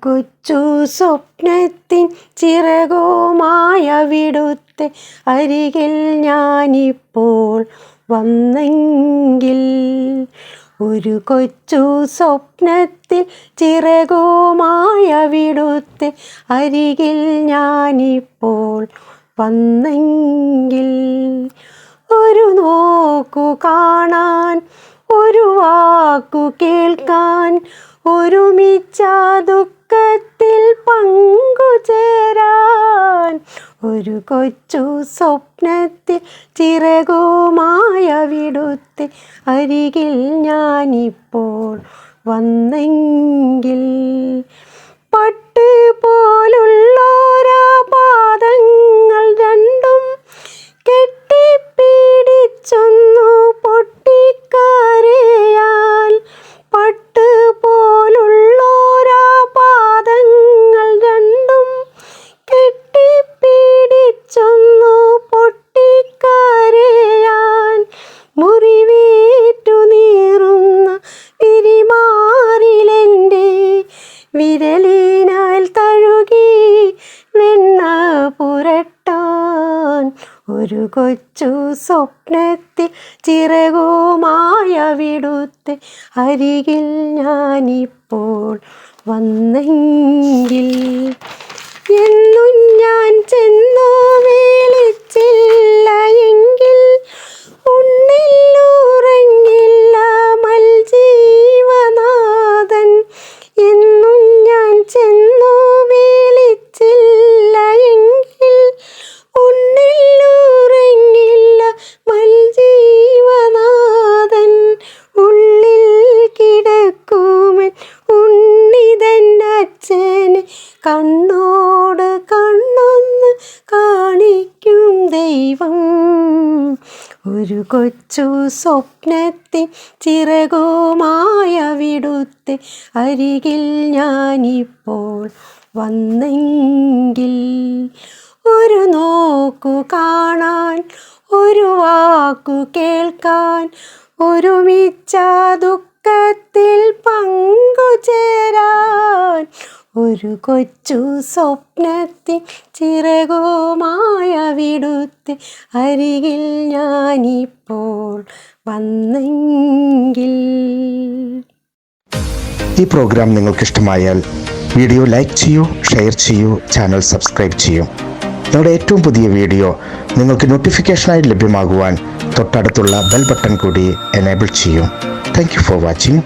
കൊച്ചു സ്വപ്നത്തിൻ ചിറകോമായ വിടുത്തെ അരികിൽ ഞാനിപ്പോൾ വന്നെങ്കിൽ. ഒരു കൊച്ചു സ്വപ്നത്തിൽ ചിറകോമായ വിടുത്തെ അരികിൽ ഞാനിപ്പോൾ വന്നെങ്കിൽ. ഒരു നോക്കു കാണാൻ ഒരു വാക്കു കേൾക്കാൻ ഒരുമിച്ച ദുഃഖത്തിൽ പങ്കുചേരാൻ ഒരു കൊച്ചു സ്വപ്നത്തിൽ ചിറകുമായ വിടുത്തി അരികിൽ ഞാനിപ്പോൾ വന്നെങ്കിൽ മുറിവേറ്റു നീറുന്ന വിരിമാറിലെന്റെ വിരലിനാൽ തഴുകി വെണ്ണ പുരട്ടാൻ ഒരു കൊച്ചു സ്വപ്നത്തിൽ ചിറകുമായ വിടുത്തെ അരികിൽ ഞാനിപ്പോൾ വന്നെങ്കിൽ. എന്നും ഞാൻ ചെന്നു അച്ഛനെ കണ്ണോട് കണ്ണൊന്ന് കാണിക്കും ദൈവം. ഒരു കൊച്ചു സ്വപ്നത്തെ ചിറകുമായ വിടുത്തെ അരികിൽ ഞാനിപ്പോൾ വന്നെങ്കിൽ ഒരു നോക്കു കാണാൻ ഒരു വാക്കു കേൾക്കാൻ ഒരുമിച്ച ദുഃഖത്തിൽ പങ്കുചേരാൻ ഒരു കൊച്ചു സ്വപ്നത്തിൽ ചിറകുമായ വിടുത്തെ അരികിൽ ഞാനിപ്പോൾ വന്നെങ്കിൽ. ഈ പ്രോഗ്രാം നിങ്ങൾക്ക് ഇഷ്ടമായാൽ വീഡിയോ ലൈക്ക് ചെയ്യൂ ഷെയർ ചെയ്യൂ ചാനൽ സബ്സ്ക്രൈബ് ചെയ്യൂ. ഞങ്ങളുടെ ഏറ്റവും പുതിയ വീഡിയോ നിങ്ങൾക്ക് നോട്ടിഫിക്കേഷനായി ലഭ്യമാകുവാൻ തൊട്ടടുത്തുള്ള ബെൽ ബട്ടൺ കൂടി എനേബിൾ ചെയ്യൂ. Thank for watching